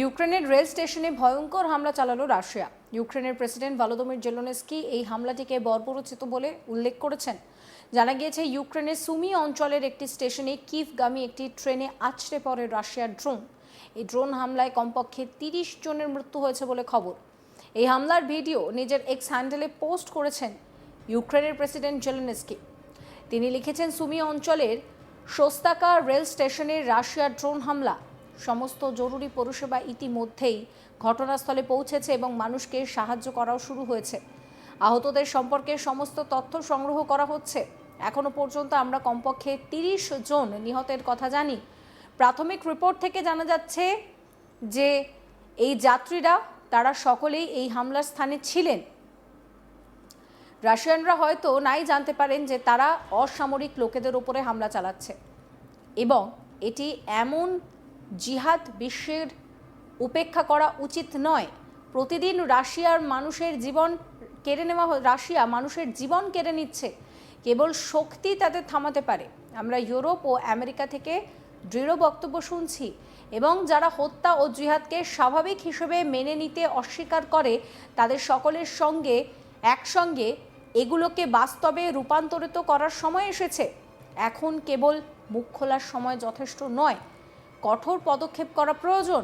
ইউক্রেনের রেল স্টেশনে ভয়ঙ্কর হামলা চালালো রাশিয়া। ইউক্রেনের প্রেসিডেন্ট ভলোদমির জেলোনেস্কি এই হামলাটিকে বর্বরোচিত বলে উল্লেখ করেছেন। জানা গিয়েছে, ইউক্রেনের সুমি অঞ্চলের একটি স্টেশনে কিফগামী একটি ট্রেনে আছড়ে পড়ে রাশিয়ার ড্রোন। এই ড্রোন হামলায় কমপক্ষে তিরিশ জনের মৃত্যু হয়েছে বলে খবর। এই হামলার ভিডিও নিজের এক্স হ্যান্ডেলে পোস্ট করেছেন ইউক্রেনের প্রেসিডেন্ট জেলোনেস্কি। তিনি লিখেছেন, সুমি অঞ্চলের সোস্তাকা রেল স্টেশনের রাশিয়ার ড্রোন হামলা সমস্ত জরুরি পরিষেবা ইতিমধ্যেই ঘটনাস্থলে পৌঁছেছে এবং মানুষকে সাহায্য করাও শুরু হয়েছে। আহতদের সম্পর্কে সমস্ত তথ্য সংগ্রহ করা হচ্ছে। এখনও পর্যন্ত আমরা কমপক্ষে তিরিশ জন নিহতের কথা জানি। প্রাথমিক রিপোর্ট থেকে জানা যাচ্ছে যে এই যাত্রীরা, তারা সকলেই এই হামলার স্থানে ছিলেন। রাশিয়ানরা হয়তো নাই জানতে পারেন যে তারা অসামরিক লোকেদের উপরে হামলা চালাচ্ছে। এবং এটি এমন জিহাদ বিশ্বের উপেক্ষা করা উচিত নয়। প্রতিদিন রাশিয়ার মানুষের জীবন কেড়ে নেওয়া রাশিয়া মানুষের জীবন কেড়ে নিচ্ছে। কেবল শক্তি তাদের থামাতে পারে। আমরা ইউরোপ ও আমেরিকা থেকে দৃঢ় বক্তব্য শুনছি এবং যারা হত্যা ও জিহাদকে স্বাভাবিক হিসেবে মেনে নিতে অস্বীকার করে, তাদের সকলের সঙ্গে, একসঙ্গে এগুলোকে বাস্তবে রূপান্তরিত করার সময় এসেছে। এখন কেবল মুখ খোলার সময় যথেষ্ট নয়। কঠোর পদক্ষেপ করা প্রয়োজন।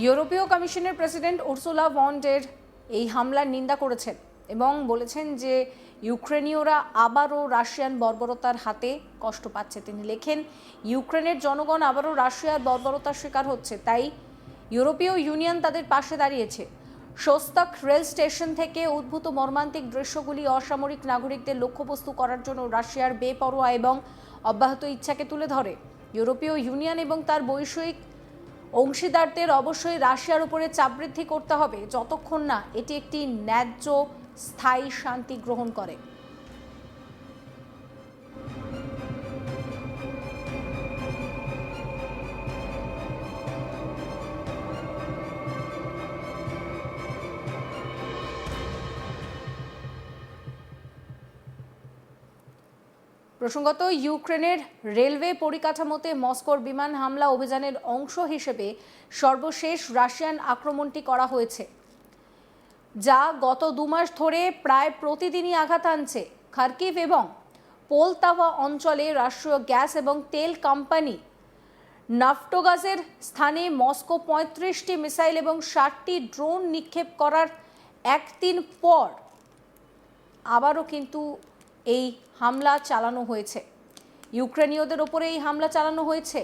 ইউরোপীয় কমিশনের প্রেসিডেন্ট উর্সুলা ভন্ডের এই হামলার নিন্দা করেছেন এবং বলেছেন যে ইউক্রেনীয়রা আবারও রাশিয়ান বর্বরতার হাতে কষ্ট পাচ্ছে। তিনি লেখেন, ইউক্রেনের জনগণ আবারও রাশিয়ার বর্বরতার শিকার হচ্ছে, তাই ইউরোপীয় ইউনিয়ন তাদের পাশে দাঁড়িয়েছে। শোস্তাক রেল স্টেশন থেকে উদ্ভূত মর্মান্তিক দৃশ্যগুলি অসামরিক নাগরিকদের লক্ষ্যবস্তু করার জন্য রাশিয়ার বেপরোয়া এবং অব্যাহত ইচ্ছাকে তুলে ধরে। ইউরোপীয় ইউনিয়ন এবং তার বৈষয়িক অংশীদারদের অবশ্যই রাশিয়ার উপরে চাপ বৃদ্ধি করতে হবে, যতক্ষণ না এটি একটি ন্যায্য, স্থায়ী শান্তি গ্রহণ করে। প্রসঙ্গত, ইউক্রেনের রেলওয়ে পরিকাঠামোতে মস্কোর বিমান হামলা অভিযানের অংশ হিসেবে সর্বশেষ রাশিয়ান আক্রমণটি করা হয়েছে, যা গত দু মাস ধরে প্রায় প্রতিদিনই আঘাত আনছে। খার্কিভ এবং পোলতাভা অঞ্চলে রাষ্ট্রীয় গ্যাস এবং তেল কোম্পানি নাফটোগাজের স্থানে মস্কো পঁয়ত্রিশটি মিসাইল এবং ষাটটি ড্রোন নিক্ষেপ করার একদিন পর আবারও কিন্তু এই হামলা চালানো হয়েছে। ইউক্রেনীয়দের ওপরে এই হামলা চালানো হয়েছে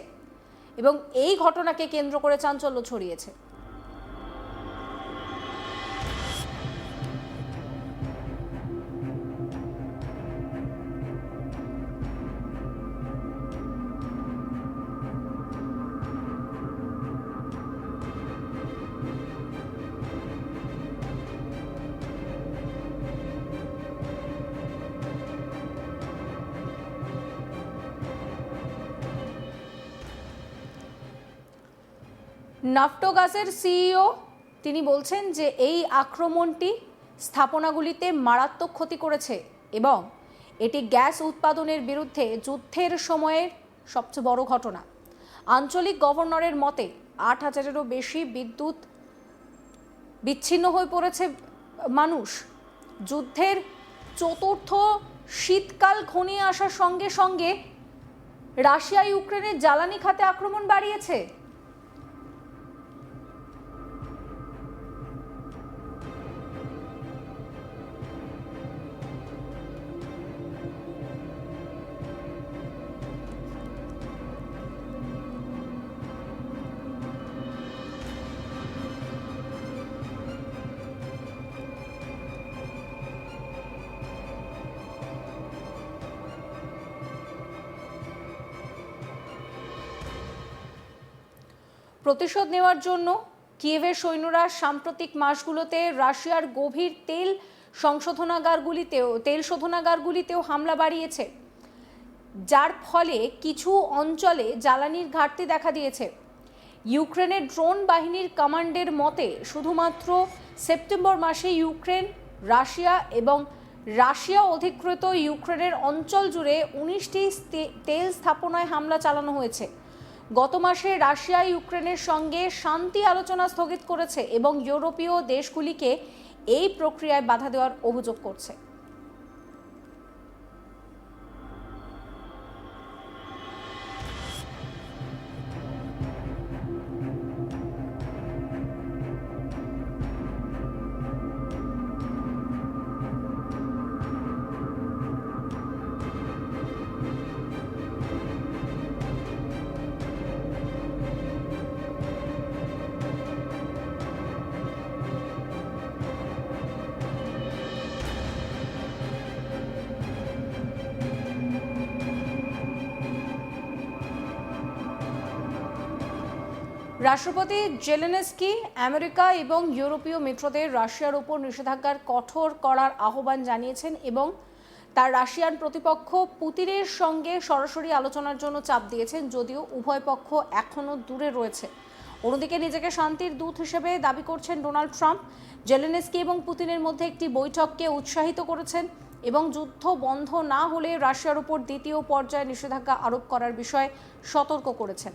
এবং এই ঘটনাকে কেন্দ্র করে চাঞ্চল্য ছড়িয়েছে। নাফটোগাসের সিইও, তিনি বলছেন যে এই আক্রমণটি স্থাপনাগুলিতে মারাত্মক ক্ষতি করেছে এবং এটি গ্যাস উৎপাদনের বিরুদ্ধে যুদ্ধের সময়ের সবচেয়ে বড় ঘটনা। আঞ্চলিক গভর্নরের মতে, আট হাজারেরও বেশি বিদ্যুৎ বিচ্ছিন্ন হয়ে পড়েছে মানুষ। যুদ্ধের চতুর্থ শীতকাল ঘনিয়ে আসার সঙ্গে সঙ্গে রাশিয়া ইউক্রেনের জ্বালানি খাতে আক্রমণ বাড়িয়েছে। প্রতিশোধ নেওয়ার জন্য কিয়েভের সৈন্যরা সাম্প্রতিক মাসগুলোতে রাশিয়ার গভীর তেল সংশোধনাগারগুলিতেও তেল শোধনাগারগুলিতেও হামলা বাড়িয়েছে, যার ফলে কিছু অঞ্চলে জ্বালানির ঘাটতি দেখা দিয়েছে। ইউক্রেনের ড্রোন বাহিনীর কমান্ডের মতে, শুধুমাত্র সেপ্টেম্বর মাসে ইউক্রেন, রাশিয়া এবং রাশিয়া অধিকৃত ইউক্রেনের অঞ্চল জুড়ে উনিশটি তেল স্থাপনায় হামলা চালানো হয়েছে। গত মাসে রাশিয়া, ইউক্রেনের সঙ্গে শান্তি আলোচনা স্থগিত করেছে এবং ইউরোপীয় দেশগুলিকে এই প্রক্রিয়ায় বাধা দেওয়ার অভিযোগ করছে। রাষ্ট্রপতি জেলেনেস্কি আমেরিকা এবং ইউরোপীয় মিত্রদের রাশিয়ার উপর নিষেধাজ্ঞার কঠোর করার আহ্বান জানিয়েছেন এবং তার রাশিয়ান প্রতিপক্ষ পুতিনের সঙ্গে সরাসরি আলোচনার জন্য চাপ দিয়েছেন, যদিও উভয় পক্ষ এখনও দূরে রয়েছে। অন্যদিকে নিজেকে শান্তির দূত হিসেবে দাবি করছেন ডোনাল্ড ট্রাম্প। জেলেনেস্কি এবং পুতিনের মধ্যে একটি বৈঠককে উৎসাহিত করেছেন এবং যুদ্ধ বন্ধ না হলে রাশিয়ার উপর দ্বিতীয় পর্যায়ে নিষেধাজ্ঞা আরোপ করার বিষয়ে সতর্ক করেছেন।